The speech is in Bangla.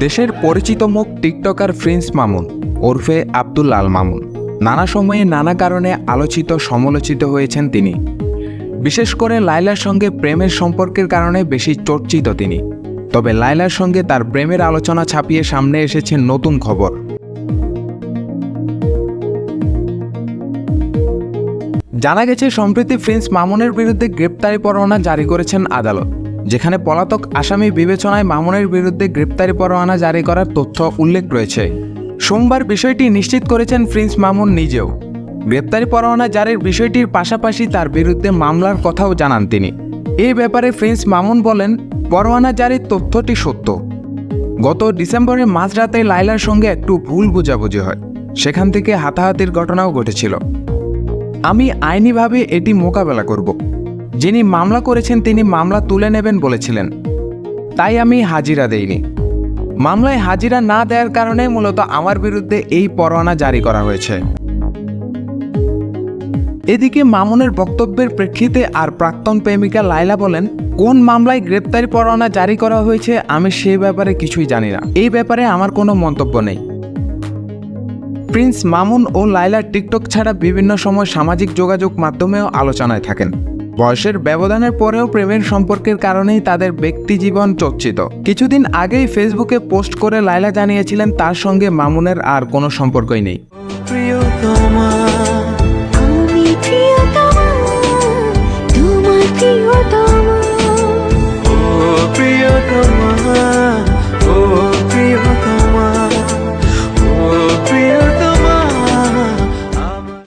দেশের পরিচিত মুখ টিকটকার প্রিন্স মামুন, ওরফে আব্দুল আল মামুন। নানা সময়ে নানা কারণে আলোচিত, সমালোচিত হয়েছেন তিনি। বিশেষ করে লাইলার সঙ্গে প্রেমের সম্পর্কের কারণে বেশি চর্চিত তিনি। তবে লাইলার সঙ্গে তার প্রেমের আলোচনা ছাপিয়ে সামনে এসেছে নতুন খবর। জানা গেছে, সম্প্রতি প্রিন্স মামুনের বিরুদ্ধে গ্রেপ্তারি পরোয়ানা জারি করেছেন আদালত। যেখানে পলাতক আসামি বিবেচনায় মামুনের বিরুদ্ধে গ্রেপ্তারি পরোয়ানা জারি করার তথ্য উল্লেখ রয়েছে। সোমবার বিষয়টি নিশ্চিত করেছেন প্রিন্স মামুন নিজেও। গ্রেপ্তারি পরোয়ানা জারির বিষয়টির পাশাপাশি তার বিরুদ্ধে মামলার কথাও জানান তিনি। এই ব্যাপারে প্রিন্স মামুন বলেন, পরোয়ানা জারির তথ্যটি সত্য। গত ডিসেম্বরে মাঝরাতে লাইলার সঙ্গে একটু ভুল বোঝাবুঝি হয়। সেখান থেকে হাতাহাতির ঘটনাও ঘটেছিল। আমি আইনিভাবে এটি মোকাবেলা করব। যিনি মামলা করেছেন তিনি মামলা তুলে নেবেন বলেছিলেন। তাই আমি হাজিরা দেইনি। মামলায় হাজিরা না দেওয়ার কারণে মূলত আমার বিরুদ্ধে এই পরোয়ানা জারি করা হয়েছে। এদিকে মামুনের বক্তব্যের প্রেক্ষিতে আর প্রাক্তন প্রেমিকা লাইলা বলেন, কোন মামলায় গ্রেপ্তারি পরোয়ানা জারি করা হয়েছে আমি সেই ব্যাপারে কিছুই জানি না। এই ব্যাপারে আমার কোনো মন্তব্য নেই। প্রিন্স মামুন ও লাইলা টিকটক ছাড়া বিভিন্ন সময় সামাজিক যোগাযোগ মাধ্যমেও আলোচনায় থাকেন। বয়সের ব্যবধানের পরেও প্রেমের সম্পর্কের কারণেই তাদের ব্যক্তি জীবন চর্চিত। কিছুদিন আগেই ফেসবুকে পোস্ট করে লাইলা জানিয়েছিলেন তার সঙ্গে মামুনের আর কোনো সম্পর্কই নেই। প্রিয়তমা।